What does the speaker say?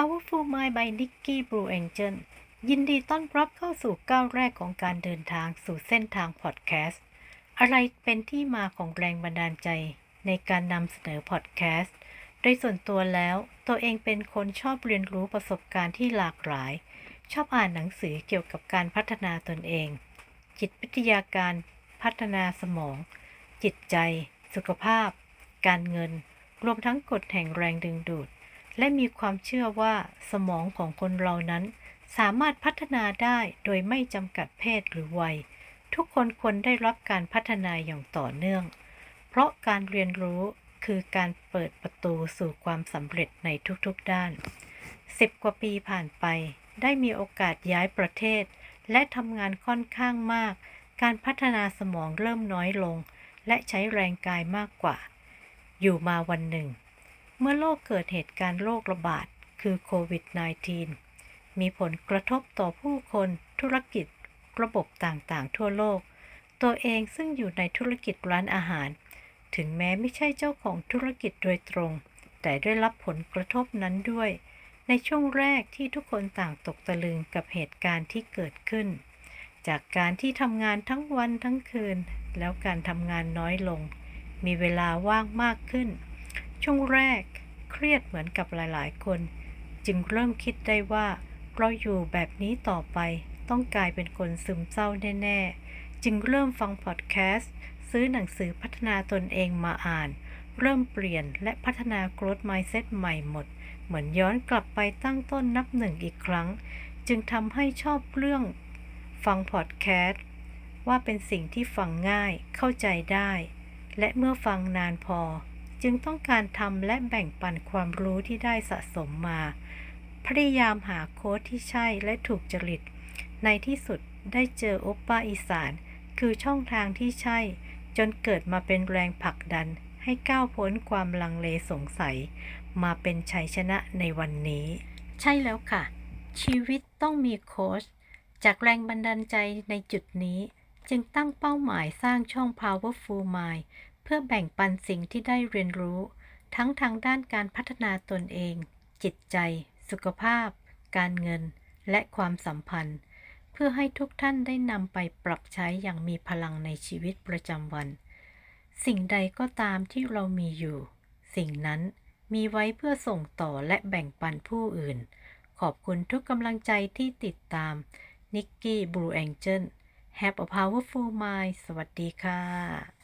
Powerful Mind by Nikki Blue Angel ยินดีต้อนรับเข้าสู่ก้าวแรกของการเดินทางสู่เส้นทางพอดแคสต์ อะไรเป็นที่มาของแรงบันดาลใจในการนำเสนอพอดแคสต์ โดยส่วนตัวแล้ว ตัวเองเป็นคนชอบเรียนรู้ประสบการณ์ที่หลากหลาย ชอบอ่านหนังสือเกี่ยวกับการพัฒนาตนเอง จิตวิทยาการ พัฒนาสมอง จิตใจ สุขภาพ การเงิน รวมทั้งกฎแห่งแรงดึงดูด และมีความเชื่อว่าสมองของคนเรานั้น สามารถพัฒนาได้โดยไม่จำกัดเพศหรือวัย ทุกคนควรได้รับการพัฒนาอย่างต่อเนื่อง เพราะการเรียนรู้คือการเปิดประตูสู่ความสำเร็จในทุกๆด้านสิบกว่าปีผ่านไป ได้มีโอกาสย้ายประเทศ และทำงานค่อนข้างมาก การพัฒนาสมองเริ่มน้อยลง และใช้แรงกายมากกว่า อยู่มาวันหนึ่ง เมื่อโลกเกิดเหตุการณ์โรคระบาด คือโควิด -19 มีผลกระทบต่อผู้คนธุรกิจ ระบบต่างๆ ทั่วโลก ตัวเองซึ่งอยู่ในธุรกิจร้านอาหาร ถึงแม้ไม่ใช่เจ้าของธุรกิจโดยตรง แต่ได้รับผลกระทบนั้นด้วย ในช่วงแรกที่ทุกคนต่างตกตะลึงกับเหตุการณ์ที่เกิดขึ้น จากการที่ทำงานทั้งวันทั้งคืน แล้วการทำงานน้อยลง มีเวลาว่างมากขึ้น ช่วงแรกเครียดเหมือนกับหลายๆ คน จึงเริ่มคิดได้ว่าเราอยู่แบบนี้ต่อไปต้องกลายเป็นคนซึมเศร้าแน่ ๆ จึงเริ่มฟังพอดแคสต์ ซื้อหนังสือพัฒนาตนเองมาอ่าน เริ่มเปลี่ยนและพัฒนา growth mindset ใหม่หมด เหมือนย้อนกลับไปตั้งต้นนับหนึ่งอีกครั้ง จึงทำให้ชอบเรื่องฟังพอดแคสต์ ว่าเป็นสิ่งที่ฟังง่ายเข้าใจได้ และเมื่อฟังนานพอ จึงต้องการทำและแบ่งปันความรู้ที่ได้สะสมมา พยายามหาโค้ดที่ใช่และถูกจริต ในที่สุดได้เจอโอปป้าอีสาน คือช่องทางที่ใช่ จนเกิดมาเป็นแรงผลักดัน ให้ก้าวพ้นความลังเลสงสัย มาเป็นชัยชนะในวันนี้ ใช่แล้วค่ะ ชีวิตต้องมีโค้ชจากแรงบันดาลใจในจุดนี้ จึงตั้งเป้าหมายสร้างช่อง Powerful Mind เพื่อแบ่งปันสิ่งที่ได้เรียนรู้ ทั้งทางด้านการพัฒนาตนเอง จิตใจ สุขภาพ การเงิน และความสัมพันธ์ เพื่อให้ทุกท่านได้นำไปปรับใช้อย่างมีพลังในชีวิตประจำวัน สิ่งใดก็ตามที่เรามีอยู่ สิ่งนั้นมีไว้เพื่อส่งต่อและแบ่งปันผู้อื่น ขอบคุณทุกกำลังใจที่ติดตาม Nikki Blue Angel Have a powerful mind สวัสดีค่ะ